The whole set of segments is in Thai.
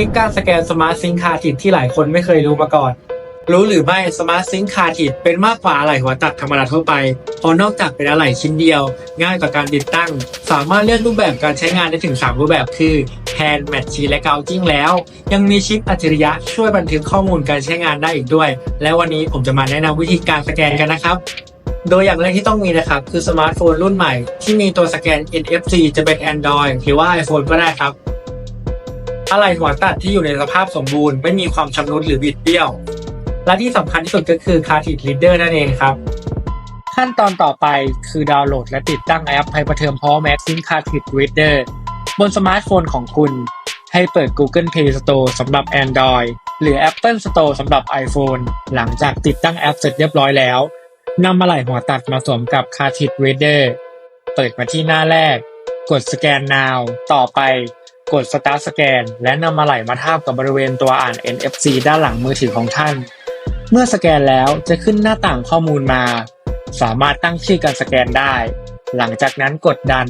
ริคการสแกน Smart Sync Car Kit ที่หลายคนไม่เคยรู้มาก่อน รู้หรือไม่ Smart Sync Car Kit เป็นมากกว่าอะไหล่หัวตัดธรรมดาทั่วไปเพราะนอกจากเป็นอะไหล่ชิ้นเดียว ง่ายต่อการติดตั้ง สามารถเลือกรูปแบบการใช้งานได้ถึง 3 รูปแบบคือ Hand Match และ Gouging แล้ว ยังมีชิปอัจฉริยะช่วยบันทึกข้อมูลการใช้งานได้อีกด้วย และวันนี้ผมจะมาแนะนำวิธีการสแกนกันนะครับโดยอย่างแรกที่ต้องมีนะครับ คือสมาร์ทโฟนรุ่นใหม่ที่มีตัวสแกน NFC จะเป็น Android หรือว่า iPhone ก็ได้ครับ อะไหล่หัวตัดที่อยู่ในสภาพสมบูรณ์ไม่มีความชำรุดหรือบิดเบี้ยว และที่สำคัญที่สุดก็คือ Cartridge Reader นั่นเองครับ ขั้นตอนต่อไปคือดาวน์โหลดและติดตั้งแอปให้ประเทิมพร้อม Maxing Cartridge Reader บนสมาร์ทโฟนของคุณ ให้เปิด Google Play Store สำหรับ Android หรือ Apple Store สำหรับ iPhone หลังจากติดตั้งแอปเสร็จเรียบร้อยแล้วนำอะไหล่หัวตัดมาสวมกับ Cartridge Reader เปิดมาที่หน้าแรก กดสแกน now ต่อไป กด Start Scan และนำมาไหลมาทาบกับบริเวณตัวอ่าน NFC ด้านหลังมือถือของท่าน เมื่อสแกนแล้วจะขึ้นหน้าต่างข้อมูลมา สามารถตั้งชื่อการสแกนได้ หลังจากนั้นกดดัน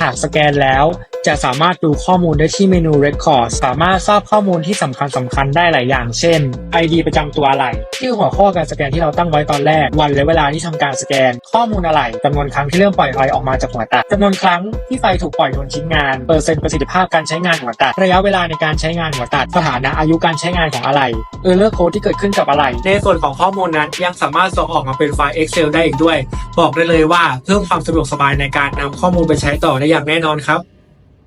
หากสแกนแล้ว จะสามารถดูข้อมูลได้ที่เมนู Record สามารถทราบข้อมูลที่สำคัญสำคัญได้หลายอย่าง เช่น ID ประจำตัวอะไรชื่อหัวข้อการสแกนที่เราตั้งไว้ตอนแรก วันและเวลาที่ทำการสแกน ข้อมูลอะไรจำนวนครั้งที่เริ่มปล่อยไฟออกมาจากหัวตัดจำนวนครั้งที่ไฟถูกปล่อยบนชิ้นงาน เปอร์เซ็นต์ประสิทธิภาพการใช้งานหัวตัด ระยะเวลาในการใช้งานหัวตัด สถานะอายุการใช้งานของอะไรเออร์เลอร์โค้ดที่เกิดขึ้นกับอะไร ในส่วนของข้อมูลนั้นยังสามารถส่งออกมาเป็นไฟล์ Excel ได้อีกด้วย บอกได้เลยว่าเพิ่มความสะดวกสบายในการนำข้อมูลไปใช้ต่อได้อย่างแน่นอนครับ